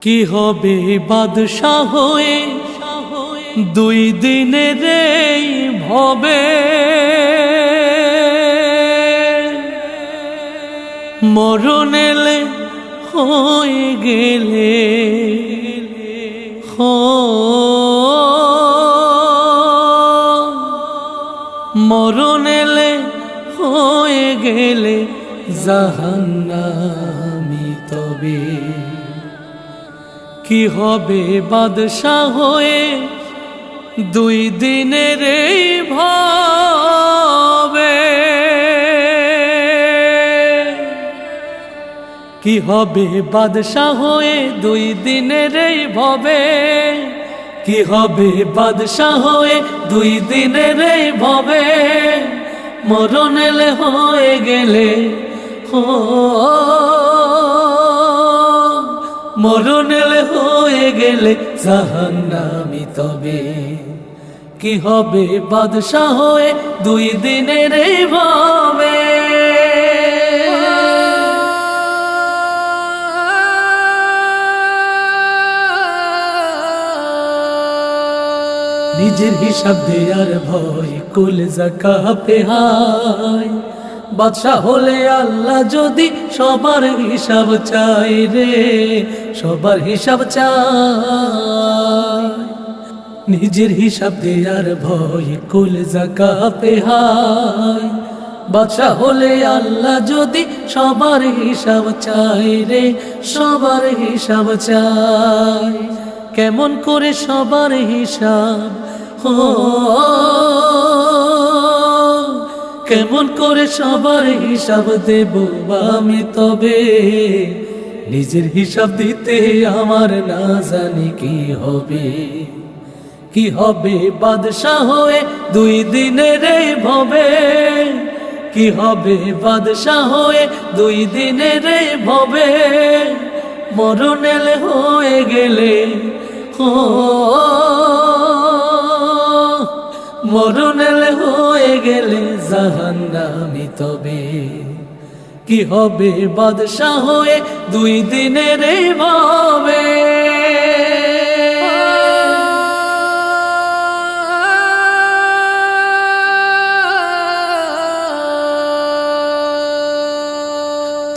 কি হবে বাদশাহ দুই দিনের এই ভবে। মরণ হয়ে গেলে। হ। এলে হয়ে গেলে জাহান্নামি তবে। কি হবে বাদশাহ হয়ে? দুই দিনের এই ভাবে। কি হবে বাদশাহ হয়ে দুই দিনের এই ভবে? কি হবে বাদশাহ হয়ে দুই দিনের এই ভবে? মরণ এলে হয়ে গেলে, হো মরণ হয়ে গেলে জাহান্নামি তবে। কি হবে বাদশাহ হয়ে দুই দিনের ভাবে? নিজের হিসাব দেয়ার ভয় কুল জাকাপে হায়। বাদশা হলে আল্লাহ যদি সবার হিসাব চাই রে, সবার হিসাব চাই নিজের হিসাব দেয়ার ভয়, কুল জাকাপে হায়। বাদশা হলে আল্লাহ যদি সবার হিসাব চাই রে, সবার হিসাব চাই কেমন করে সবার হিসাব ও কেমন করে সবার হিসাব দেব আমি তবে? নিজের হিসাব দিতে আমার না জানি কি হবে। কি হবে বাদশাহ হয়ে দুই দিনের ভবে? কি হবে বাদশাহ হয়ে দুই দিনের ভবে? মরণ এলে হয়ে গেলে, ও মরণ এলে হয়ে গেলে জাহান্নামি তবে। কি হবে বাদশাহ হয়ে দুই দিনের ভাবে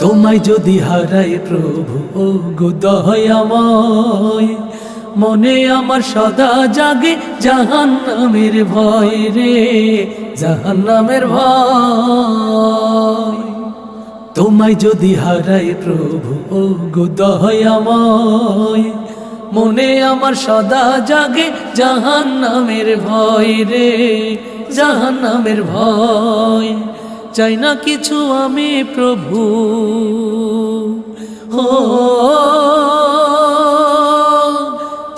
তোমায় যদি হারাই প্রভু ও গুদয়াময় মনে আমার সদা জাগে জাহান নামের ভয় রে জাহান নামের ভয়। তোমায় যদি হারাই প্রভু, ও গুদয়াময় মনে আমার সদা জাগে জাহান নামের ভয় রে জাহান নামের ভয়। চাই না কিছু আমি প্রভু, ও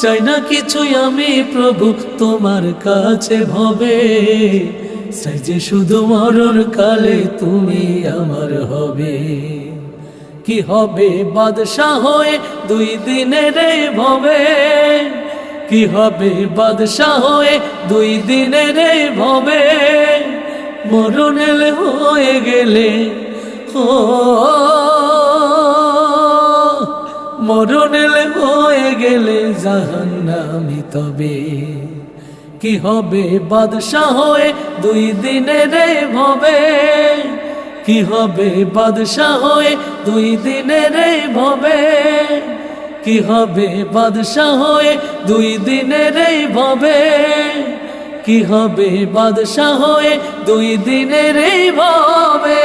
চাই না কিছুই আমি প্রভু, তোমার কাছে ভবে। চাই যে শুধু মরণ কালে তুমি আমার হবে। কি হবে বাদশাহ হয়ে দুই দিনের ভবে? কি হবে বাদশাহ হয়ে দুই দিনের ভবে? মরণ হয়ে গেলে, ও মরণ হয়ে গেলে জাহান্নামি তবে। কি হবে বাদশাহ হয়ে দুই দিনের রে ভবে? কি হবে বাদশাহ হয়ে দুই দিনের রে ভবে? কি হবে বাদশাহ হয়ে দুই দিনের রে ভবে? কি হবে বাদশাহ হয়ে দুই দিনের রে ভাবে?